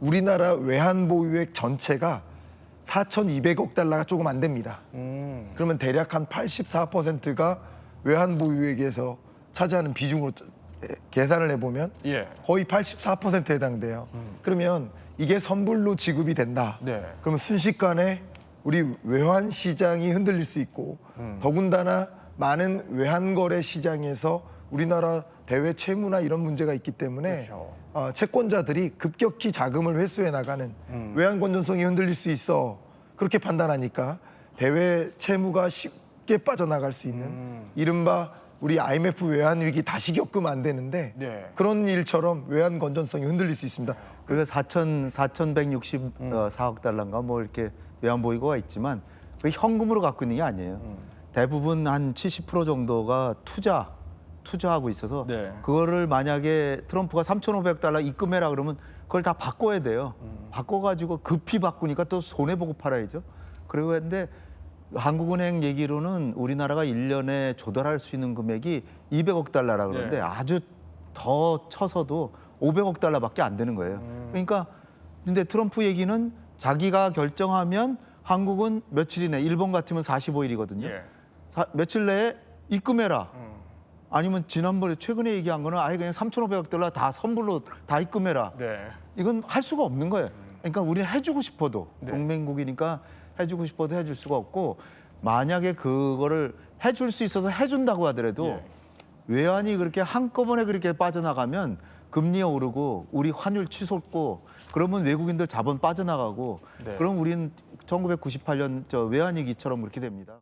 우리나라 외환 보유액 전체가 4,200억 달러가 조금 안 됩니다. 음. 그러면 대략 한 84%가 외환 보유액에서 차지하는 비중으로 에, 계산을 해보면 예. 거의 84%에 해당돼요. 그러면 이게 선불로 지급이 된다. 네. 그러면 순식간에 우리 외환 시장이 흔들릴 수 있고 더군다나 많은 외환 거래 시장에서 우리나라 대외 채무나 이런 문제가 있기 때문에 그렇죠. 어, 채권자들이 급격히 자금을 회수해 나가는 외환 건전성이 흔들릴 수 있어 그렇게 판단하니까 대외 채무가 쉽게 빠져나갈 수 있는 이른바 우리 IMF 외환 위기 다시 겪으면 안 되는데 네. 그런 일처럼 외환 건전성이 흔들릴 수 있습니다. 그러니까 4천 4,164억 달러인가 뭐 이렇게 외환 보유고가 있지만 그 현금으로 갖고 있는 게 아니에요. 음. 대부분 한 70% 정도가 투자 투자하고 있어서 네. 그거를 만약에 트럼프가 3,500억 달러 입금해라 그러면 그걸 다 바꿔야 돼요. 음. 바꿔가지고 급히 바꾸니까 또 손해 보고 팔아야죠. 그리고 했는데 한국은행 얘기로는 우리나라가 일년에 조달할 수 있는 금액이 200억 달러라 그러는데 네. 아주 더 쳐서도 500억 달러밖에 안 되는 거예요. 그러니까 근데 트럼프 얘기는 자기가 결정하면 한국은 며칠 이내 일본 같으면 45일이거든요. 예. 며칠 내에 입금해라. 음. 아니면 지난번에 최근에 얘기한 거는 아예 그냥 3,500억 달러 다 선불로 다 입금해라. 네. 이건 할 수가 없는 거예요. 그러니까 우리는 해주고 싶어도 네. 동맹국이니까 해주고 싶어도 해줄 수가 없고 만약에 그거를 해줄 수 있어서 해준다고 하더라도 예. 외환이 그렇게 한꺼번에 그렇게 빠져나가면 금리 오르고 우리 환율 치솟고 그러면 외국인들 자본 빠져나가고 네. 그럼 우리는 1998년 저 외환위기처럼 그렇게 됩니다.